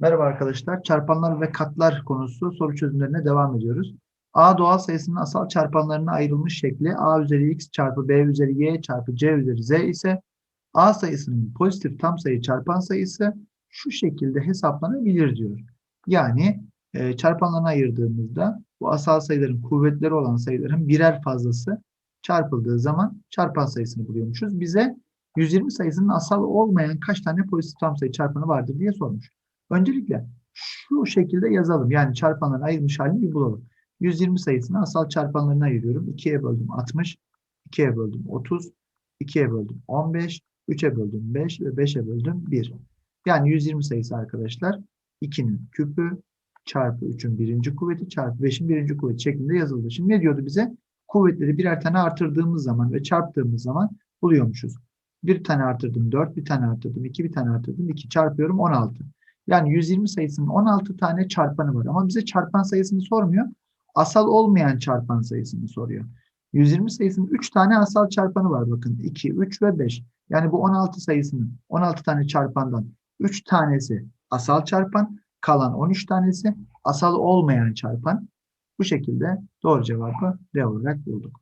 Merhaba arkadaşlar. Çarpanlar ve katlar konusu soru çözümlerine devam ediyoruz. A doğal sayısının asal çarpanlarına ayrılmış şekli A üzeri x çarpı B üzeri y çarpı c üzeri z ise A sayısının pozitif tam sayı çarpan sayısı şu şekilde hesaplanabilir diyor. Yani e, çarpanlarına ayırdığımızda bu asal sayıların kuvvetleri olan sayıların birer fazlası çarpıldığı zaman çarpan sayısını buluyormuşuz. Bize 120 sayısının asal olmayan kaç tane pozitif tam sayı çarpanı vardır diye sormuş. Öncelikle şu şekilde yazalım. Yani çarpanların ayrılmış halini bir bulalım. 120 sayısını asal çarpanlarına ayırıyorum. 2'ye böldüm 60, 2'ye böldüm 30, 2'ye böldüm 15, 3'e böldüm 5 ve 5'e böldüm 1. Yani 120 sayısı arkadaşlar 2'nin küpü çarpı 3'ün birinci kuvveti çarpı 5'in birinci kuvveti şeklinde yazıldı. Şimdi ne diyordu bize? Kuvvetleri birer tane artırdığımız zaman ve çarptığımız zaman buluyormuşuz. Bir tane artırdım 4, bir tane artırdım 2, bir tane artırdım 2 çarpıyorum 16. Yani 120 sayısının 16 tane çarpanı var. Ama bize çarpan sayısını sormuyor. Asal olmayan çarpan sayısını soruyor. 120 sayısının 3 tane asal çarpanı var bakın. 2, 3 ve 5. Yani bu 16 sayısının 16 tane çarpandan 3 tanesi asal çarpan, kalan 13 tanesi asal olmayan çarpan. Bu şekilde doğru cevabı D olarak bulduk.